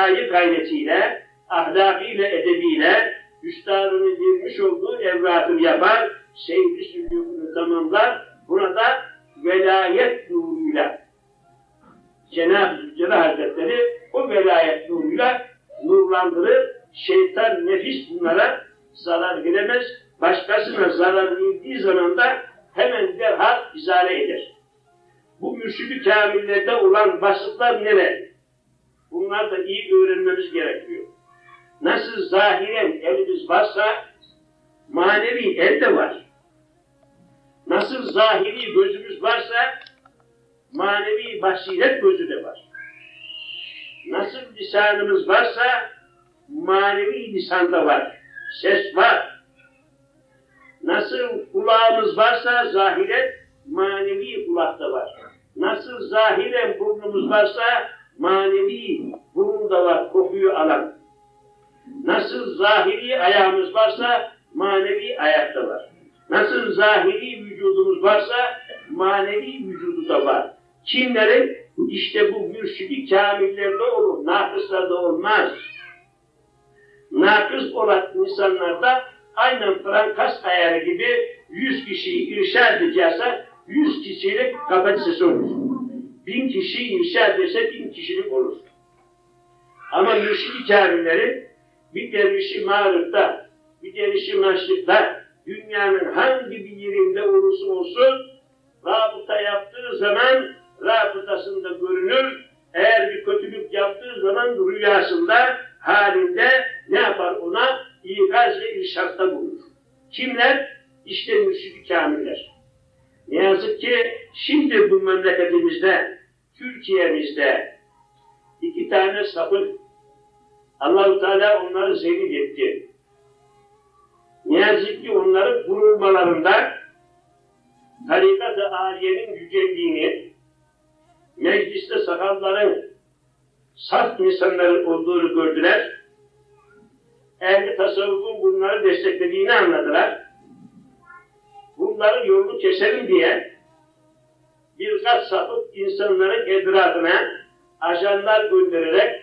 zekayı gayretiyle, ahlakıyla, edebiyle, üstadının girmiş olduğu evrakını yapar, seyri sülükünü tamamlar, burada velayet nuruyla Cenab-ı Zülcelal Hazretleri o velayet nuruyla nurlandırır, şeytan, nefis bunlara zarar veremez, başkasına zarar verdiği zaman da hemen derhal izale eder. Bu mürşid-i kamillerde olan vasıflar neler? Bunlar da iyi öğrenmemiz gerekiyor. Nasıl zahiren elimiz varsa manevi el de var. Nasıl zahiri gözümüz varsa manevi basiret gözü de var. Nasıl lisanımız varsa manevi lisan da var. Ses var. Nasıl kulağımız varsa zahiren manevi kulak da var. Nasıl zahiren burnumuz varsa manevi burun da var, kokuyu alan. Nasıl zahiri ayağımız varsa manevi ayak da var. Nasıl zahiri vücudumuz varsa manevi vücudu da var. Kimlerin? İşte bu mürşidi kamillerde olur, nakıslarda olmaz. Nakıs olan insanlarda aynen Frankas ayarı gibi yüz kişiyi irşad edecekse yüz kişilik kapasitesi olur. Bin kişi irşad ederse bin kişilik olur. Ama mürşidi bir dervişi mağrıpta, bir dervişi maşrıkta, dünyanın hangi bir yerinde olursa olsun, rabıta yaptığı zaman rabıtasında görünür, eğer bir kötülük yaptığı zaman rüyasında, halinde ne yapar ona? İkaz ve irşatta bulunur. Kimler? İşte mürşid-i kamiller. Ne yazık ki şimdi bu memleketimizde, Türkiye'mizde iki tane sapık Allahu Teala onları zelil etti. Ne yazık ki onların vurulmalarında tarikat-ı âliyenin yüceldiğini, mecliste sakalların saf insanların olduğunu gördüler. Ehli tasavvufun bunları desteklediğini anladılar. Bunların yolunu keselim diye birkaç sapık insanların etrafına ajanlar göndererek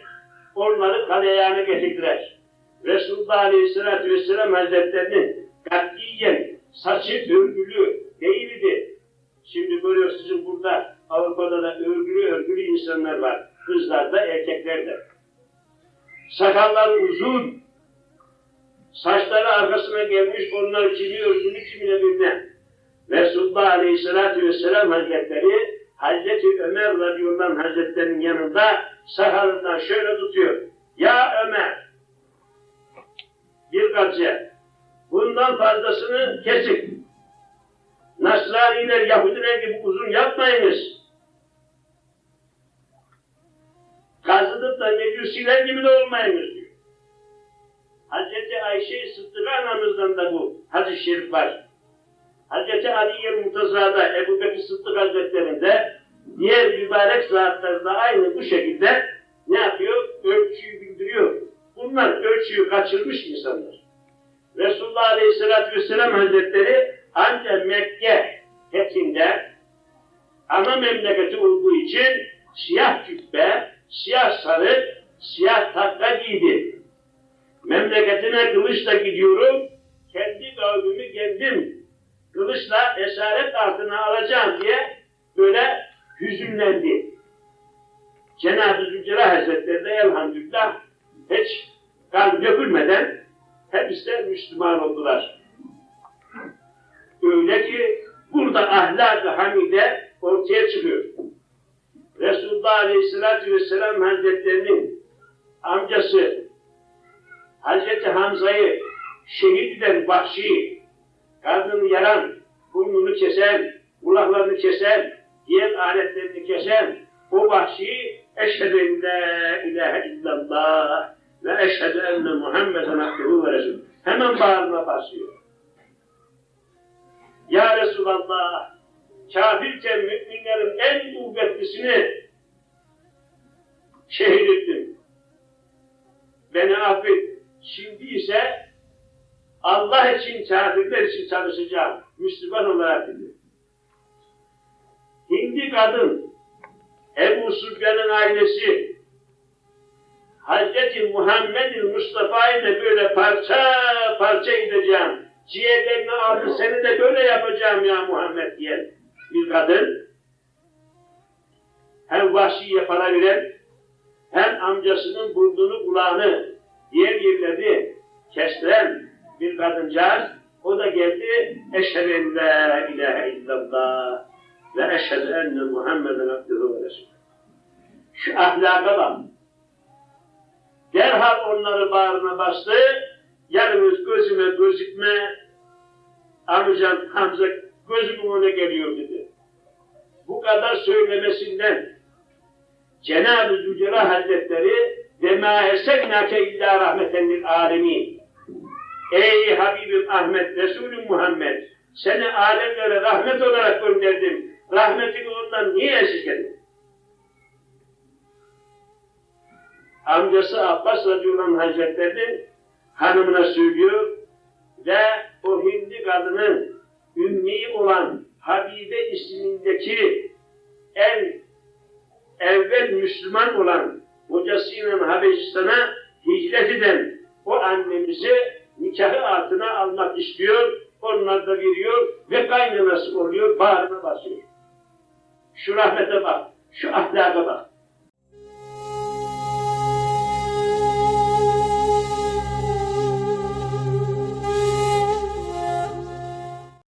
onları kaleyana getirdiler. Resulullah Aleyhisselatü Vesselam Hazretlerinin katiyen saçı örgülü değildi. Şimdi görüyorsunuz burada Avrupa'da da örgülü örgülü insanlar var. Kızlar da erkekler de. Sakalları uzun, saçları arkasına gelmiş, onlar kimi örgülü kimine bilmem. Resulullah Aleyhisselatü Vesselam Hazretleri Hazreti Ömer radıyallahu anh Hazretleri'nin yanında sakalından şöyle tutuyor. Ya Ömer bir gazze bundan fazlasını kesin. Nasraniler, Yahudiler gibi uzun yapmayınız. Kazıdıp da mecusiler gibi de olmayınız diyor. Hazreti Ayşe Sıddık anamızdan da bu hadis-i şerif var. Hazreti Ali'ye Murtaza'da Ebu Bekir Sıddık Hazretleri'nde diğer mübarek saatlerde aynı bu şekilde ne yapıyor? Ölçüyü bildiriyor. Bunlar ölçüyü kaçırmış insanlar. Resulullah Aleyhisselatü Vesselam Hazretleri ancak Mekke fethinde ana memleketi olduğu için siyah cübbe, siyah sarı, siyah takka giydi. Memleketine kılıçla gidiyorum, kendi kavmimi kendim kılıçla esaret altına alacağım diye böyle hüzünlendi. Cenab-ı Zülcelal Hazretleri de elhamdülillah hiç kan dökülmeden hepsi de Müslüman oldular. Öyle ki burada ahlak-ı hamide ortaya çıkıyor. Resulullah Aleyhisselatü Vesselam Hazretlerinin amcası Hazreti Hamza'yı şehit eden Vahşi, karnını yaran, burnunu kesen, kulaklarını kesen, diğer aletlerini kesen o Vahşi eşhedü en la ilahe illallah ve eşhedü enne Muhammeden abduhu ve resul. Hemen bağrına basıyor. Ya Resulallah, kafirken müminlerin en kuvvetlisini şehit ettim. Beni affet. Şimdi ise Allah için, kafirler için çalışacağım. Müslüman olarak dedi. Hindi kadın, Ebu Süfyan'ın ailesi, Hazreti Muhammed'in Mustafa'yı da böyle parça parça edeceğim. Ciğerlerini aldı seni de böyle yapacağım ya Muhammed diyen bir kadın. Hem vahşiye para veren, hem amcasının burnunu kulağını diğer yerleri kestiren bir kadıncağız. O da geldi. Eşhedü en la ilahe illallah ve eşhedü enne Muhammeden abduhu ve resulü. Şu ahlaka bak. Derhal onları bağrına bastı. Yalnız gözüme gözükme. Amcam Hamza gözümün önüne geliyor dedi. Bu kadar söylemesinden Cenab-ı Zülcelal Hazretleri ersennâke illâ rahmeten lil âlemin. Ey Habibim Ahmet, Resulüm Muhammed, seni alemlere rahmet olarak gönderdim. Rahmetini ondan niye esirgedin? Amcası Abbas Radıyallahu Hazretleri hanımına söylüyor ve o Hindi kadının ümmi olan Habibe ismindeki en evvel Müslüman olan kocasıyla Habeşistan'a hicret eden o annemizi nikahı altına almak istiyor, onlar da veriyor ve kaynanası oluyor, bağrına basıyor. Şu rahmete bak, şu ahlaka bak.